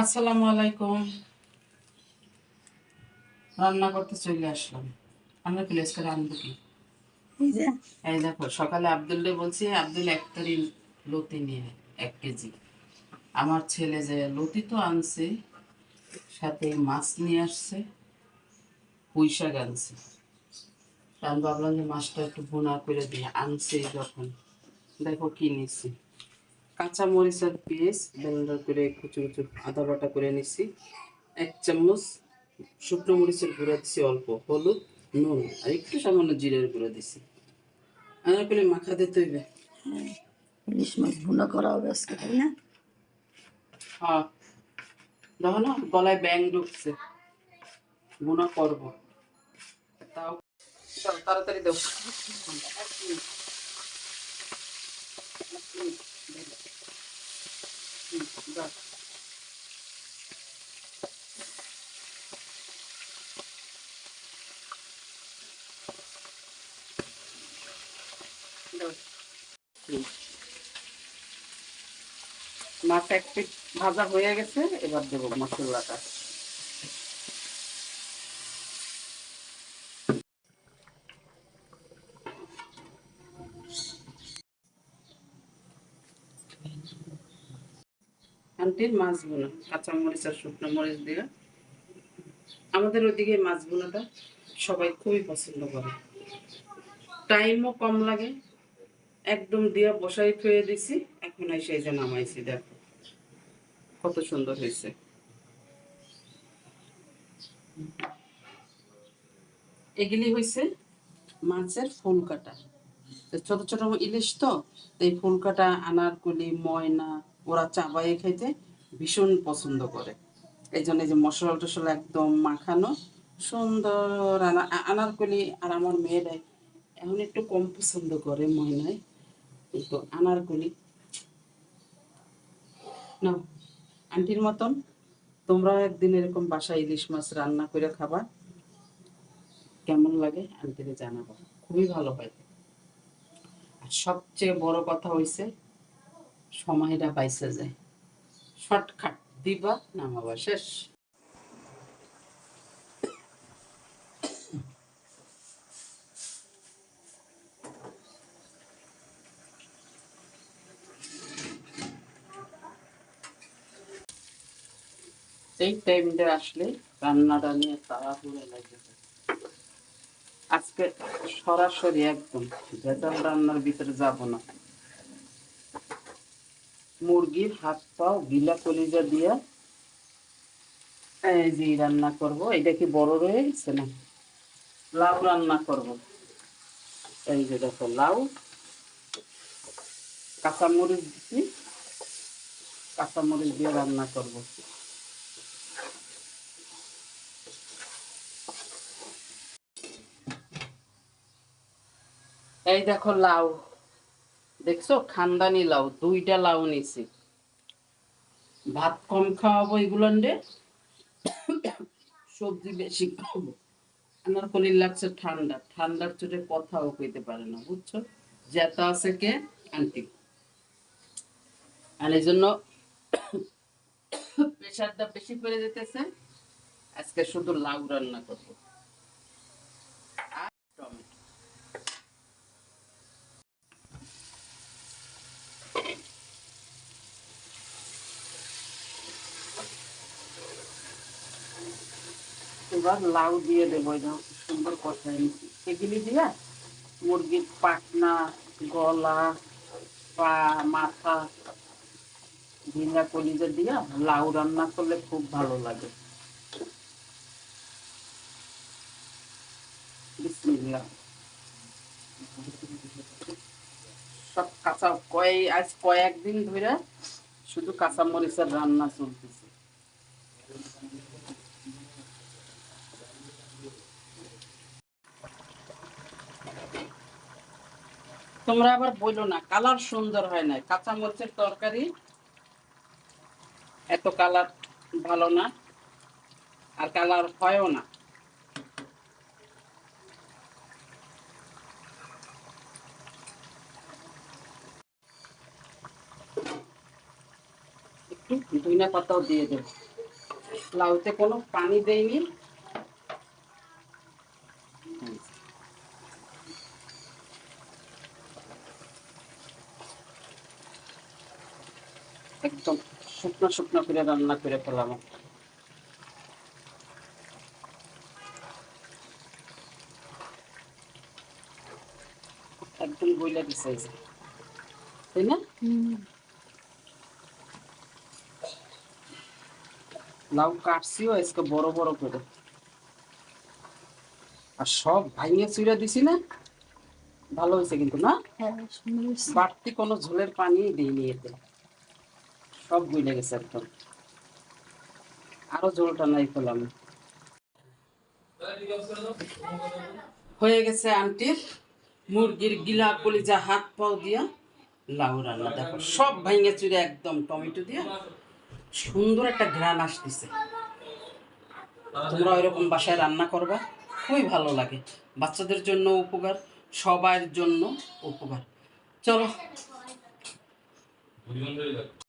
আসসালামু আলাইকুম। রান্না করতে চলে আসলাম। আমরা প্লেস করে আনব কি? এই দেখো সকালে আব্দুল্লে বলছি আব্দুল এক তারি লতি নিয়ে এক কেজি। আমার ছেলে যে লতি তো আনছে সাথে মাছ নিয়ে আসছে পুঁই শাক আনছে। আমি ভাবলাম যে মাছটা একটু বোনা করে দিয়ে আনছে যখন। দেখো কি নিছি। কাঁচা মরিচ আর পেঁয়াজ ব্লেন্ডার করে কুচু কুচু আদা বাটা করে নিছি। এক চামচ শুকনো মরিচের গুঁড়া দিছি অল্প হলুদ নুন আর একটু সামান্য জিরের গুঁড়া দিছি। আনার করে মাখা দিতে হইবে। ইলিশ মাছ ভুনা করা হবে আজকে তাই না? হ্যাঁ। দেখো না গলায় ব্যাং ঢুকছে। গুণা করব। তাও তাড়াতাড়ি দেবো মাছ এক পিট ভাজা হয়ে গেছে, এবার দেবো মশলাটা। আন্টির মাছ বোনা কাঁচা মরিচ আর শুকনো মরিচ দিয়ে। আমাদের ওইদিকে মাছ বোনাটা সবাই খুবই পছন্দ করে। টাইমও কম লাগে একদম দিয়া বসাই থুয়ে দিছি, এখন এসে যে নামাইছি, দেখো। কত সুন্দর হয়েছে। এগুলি হয়েছে মাছের ফুল কাটা ছোট ছোট ইলিশ তো এই ফুল কাটা আনারকলি ময়না, ওরা চাবাইয়ে খাইতে ভীষণ পছন্দ করে। এই জন্য যে মশলা টসলা একদম মাখানো, সুন্দর আনারকলি আর আমার মেয়েরাই এখন একটু কম পছন্দ করে ময়নায়। কিন্তু আনারকলি না আন্টির মতন তোমরা একদিন এরকম বাসায় ইলিশ মাছ রান্না করে খাবা। কেমন লাগে আন্টিরে জানাব। খুবই ভালো হয়। আর সবচেয়ে বড় কথা হইছে, সময়টা পাইছে যায়। শর্টকাট দিবা, নামাবা, শেষ। এই টাইমটা আসলে রান্নাটা নিয়ে তাড়াহুড়ো লাগে। আজকে সরাসরি একদম ভেজাল রান্নার ভিতরে যাব না। মুরগির হাত পাও গিলা কলিজা দিয়া এই যে রান্না করব, এটা কি বড় রয়ে গেছে না? লাউ রান্না করব। এই যে দেখো লাউ, কাঁচামরিচ দিচ্ছি কাঁচামরিচ দিয়ে রান্না করব। এই দেখো লাউ। দেখছ? খানদানি লাউ, দুইটা লাউ নিছি। ভাত কম খাওয়াবো এগুলো সবজি বেশি খাব। আমার কলির লাগছে ঠান্ডা। ঠান্ডার চোটে কথাও কইতে পারে না, বুঝছ? জেতা আছে কে? আন্টি। আর এই জন্য প্রেশারটা বেশি করে যেতেছে। আজকে শুধু লাউ রান্না করব। এবার লাউ দিয়ে দেবো সুন্দর কষাই নিচ্ছি। এগুলি দিয়া মুরগির পাখনা, গলা, পা, মাথা, ঝিঙ্গা কলিজা দিয়া লাউ রান্না করলে খুব ভালো লাগে। সব কাঁচা কয় আজ কয়েকদিন ধরে শুধু কাঁচা মরিচের রান্না চলতেছে। তোমরা আবার বইলো না, কালার সুন্দর হয় না কাঁচা মরিচের তরকারি এত কালার ভালো না, আর কালার হয়ও না। একটু ধইনা পাতাও দিয়ে দেব। লাউতে কোনো পানি দেয়নি একদম শুকনো শুকনো করে রান্না করে ফেলাম একদম বইলা দিছে তাই না? লাউ কাটছিও আজকে বড় বড় করে। আর সব ভাঙিয়ে চুইরা দিছি না? ভালো হয়েছে কিন্তু না? হ্যাঁ। বাড়তি কোনো ঝোলের পানি দিইনি এতে। সব গুলে গেছে একদম। আরও ঝোলটা নাই পেলাম। হয়ে গেছে আন্টির মুরগির গিলা কলিজা হাত পাও দিয়া লাউ রান্না। দেখো, সব ভাঙে চুরে একদম টমেটো দিয়া সুন্দর একটা ঘ্রাণ আসতেছে। তোমরা ওইরকম বাসায় রান্না করবা, খুবই ভালো লাগে। বাচ্চাদের জন্য উপকার, সবার জন্য উপকার। চলো।